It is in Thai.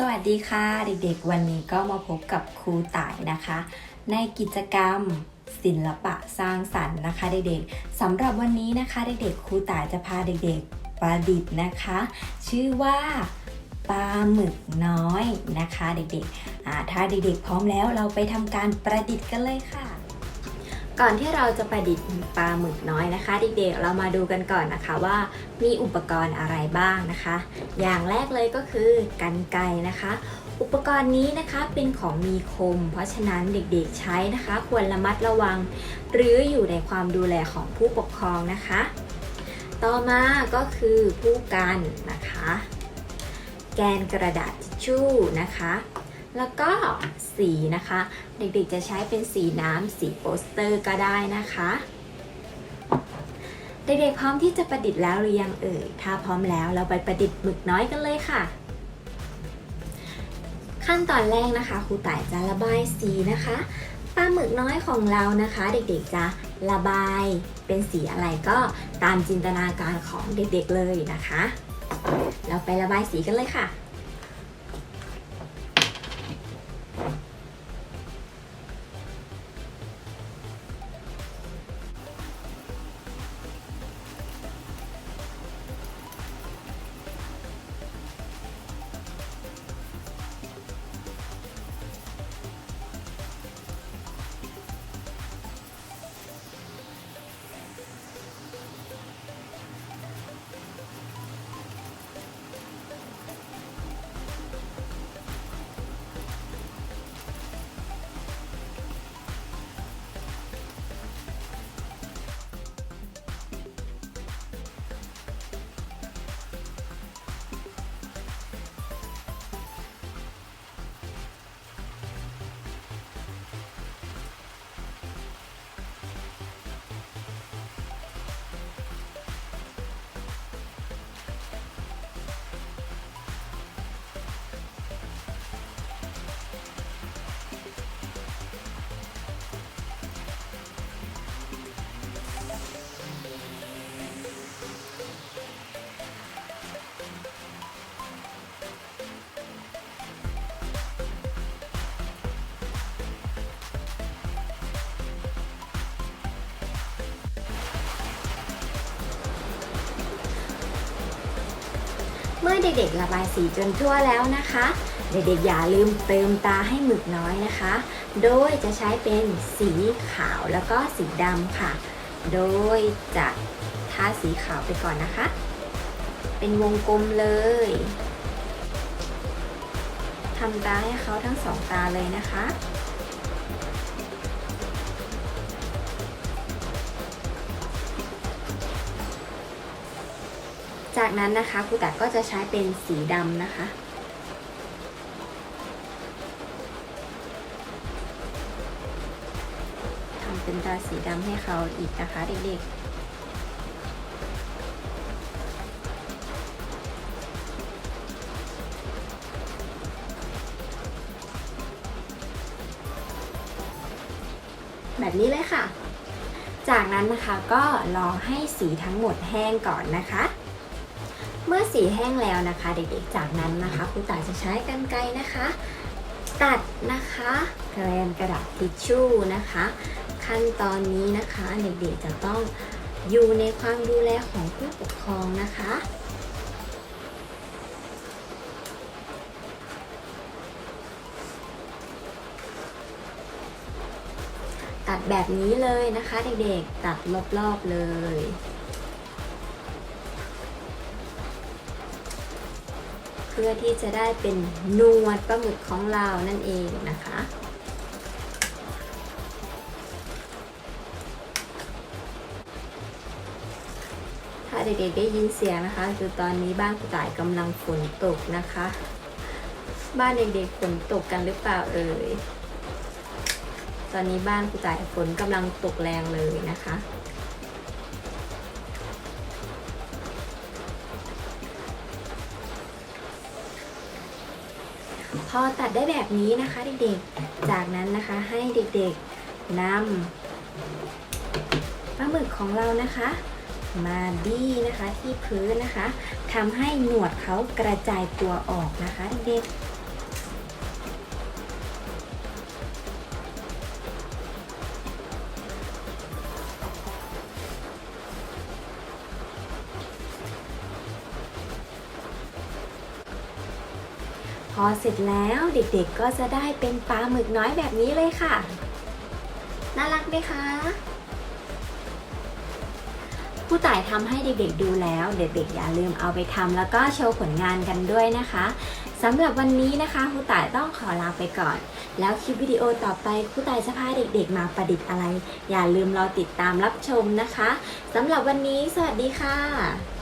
สวัสดีค่ะเด็กๆ วันนี้ก็มาพบกับครูต่ายนะคะ ในกิจกรรมศิลปะสร้างสรรค์นะคะเด็กๆสำหรับวันนี้นะคะเด็กๆครูต่ายจะพาเด็กๆประดิษฐ์นะคะ ชื่อว่าปลาหมึกน้อยนะคะเด็กๆถ้าเด็กๆพร้อมแล้วเราไปทำการประดิษฐ์กันเลยค่ะ ก่อนที่เราจะประดิษฐ์ปลาหมึกน้อยนะคะเด็กๆเรามาดูกันก่อนนะคะว่ามีอุปกรณ์อะไรบ้างนะคะ อย่างแรกเลยก็คือกันไกนะคะ อุปกรณ์นี้นะคะเป็นของมีคม เพราะฉะนั้นเด็กๆใช้นะคะ ควรระมัดระวัง หรืออยู่ในความดูแลของผู้ปกครองนะคะ ต่อมาก็คือผู้กันนะคะ แกนกระดาษทิชชู่นะคะ แล้วก็สีนะคะ เด็กๆจะใช้เป็นสีน้ำสีโปสเตอร์ก็ได้นะคะ เด็กๆพร้อมที่จะประดิษฐ์แล้วหรือยังเอ่ยถ้าพร้อมแล้วเราไปประดิษฐ์หมึกน้อยกันเลยค่ะ ขั้นตอนแรกนะคะครูต่ายจะระบายสีนะคะปลาหมึกน้อยของเรานะคะ เด็กๆจะระบายเป็นสีอะไรก็ตามจินตนาการของเด็กๆเลยนะคะ เราไประบายสีกันเลยค่ะ เมื่อเด็กๆระบายสีจนทั่วแล้วนะคะ เด็กๆอย่าลืมเติมตาให้หมึกน้อยนะคะ โดยจะใช้เป็นสีขาวแล้วก็สีดำค่ะ โดยจะทาสีขาวไปก่อนนะคะ เป็นวงกลมเลยทำตาให้เขาทั้งสองตาเลยนะคะ จากนั้นนะคะครูแต่ก็จะใช้เป็นสีดำนะคะ ทำเป็นตาสีดำให้เขาอีกนะคะเด็กๆแบบนี้เลยค่ะ จากนั้นนะคะก็รอให้สีทั้งหมดแห้งก่อนนะคะ เมื่อสีแห้งแล้วนะคะ เด็กๆ จากนั้นนะคะครูต่ายจะใช้กรรไกรนะคะ ตัดนะคะแกลนกระดาษทิชชู่นะคะ ขั้นตอนนี้นะคะเด็กๆจะต้องอยู่ในความดูแลของผู้ปกครองนะคะตัดแบบนี้เลยนะคะเด็กๆ ตัดรอบๆเลย พื่อที่จะได้เป็นนวดปลาหมึกของเรานั่นเองนะคะ ถ้าเด็กๆได้ยินเสียงนะคะ คือตอนนี้บ้านคุณต่ายกำลังฝนตกนะคะ บ้านเด็กๆฝนตกกันหรือเปล่าเอ่ยตอนนี้บ้านคุณต่ายฝนกำลังตกแรงเลยนะคะ พอตัดได้แบบนี้นะคะเด็กๆ จากนั้นนะคะให้เด็กๆนำปลาหมึกของเรานะคะ มาบี้นะคะที่พื้นนะคะทำให้หนวดเขากระจายตัวออกนะคะเด็กๆ อเสร็จแล้วเด็กๆก็จะได้เป็นปลาหมึกน้อยแบบนี้เลยค่ะ น่ารักไหมคะผู้ต่ายทำให้เด็กๆดูแล้ว เด็กๆอย่าลืมเอาไปทำแล้วก็โชว์ผลงานกันด้วยนะคะสำหรับวันนี้นะคะครูต่ายต้องขอลาไปก่อน แล้วคลิปวิดีโอต่อไปครูต่ายจะพาเด็กๆมาประดิษฐ์อะไร อย่าลืมรอติดตามรับชมนะคะสำหรับวันนี้ สวัสดีค่ะ